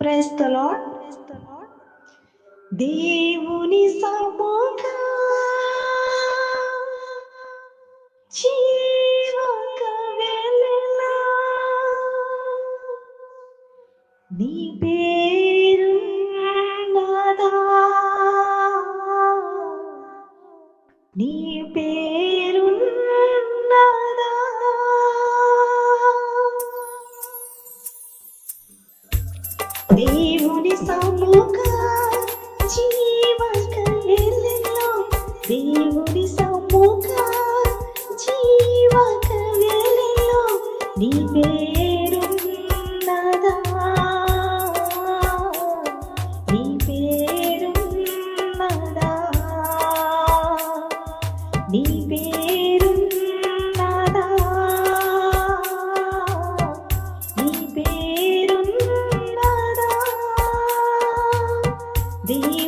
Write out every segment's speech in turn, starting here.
ప్రేస్తలో దేవుని సముఖ నీ పేరు నాదా నీ దేవుడి సముఖ జీవక వెలిలో నీ పేరున్నదా? నీ పేరున్నదా? నీ పేరున్నదా? నీ పేరున్నదా? దేవు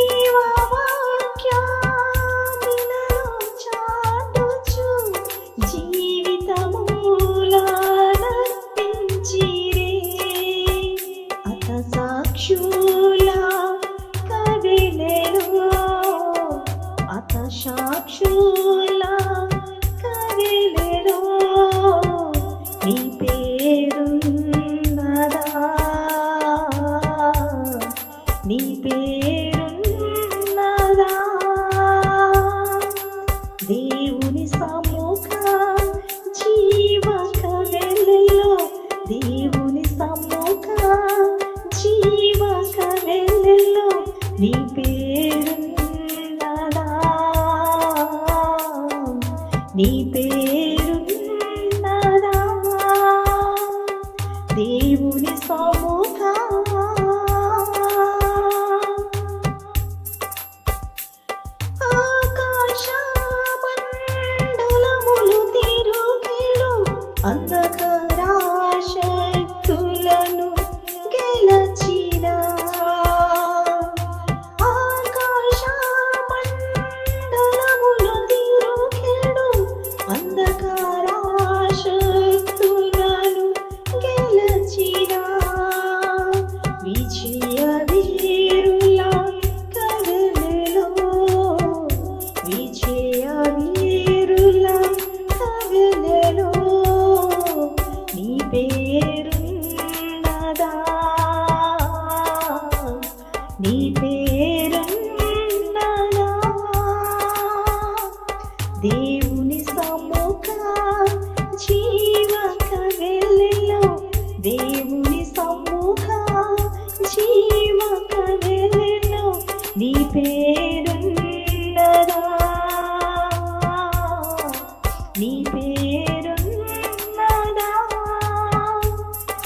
baby.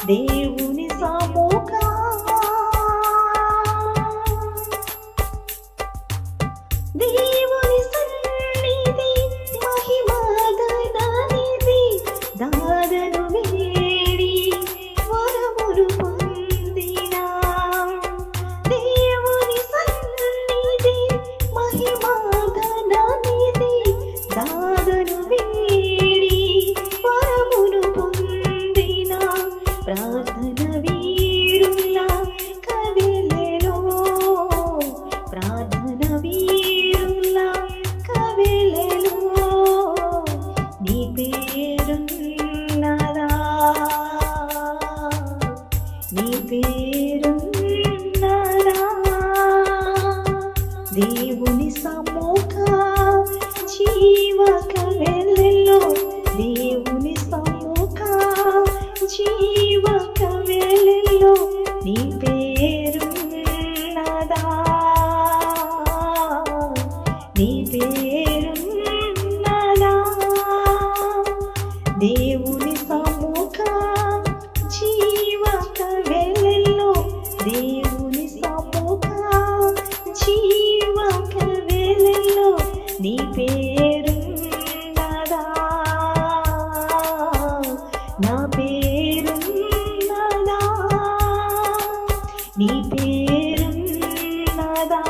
Adeus! ప్రార్థన వీరుల కవిలలో ప్రార్థన వీరుల కవిలలో నీ పేరున్నదా? నీ పేరున్నదా? దేవుని సముఖ జీవక వెల్లెల్లో దేవుని సముఖ జీవక వెల్లెల్లో నీ పేరు నా పేరు నీ పేరు నాదా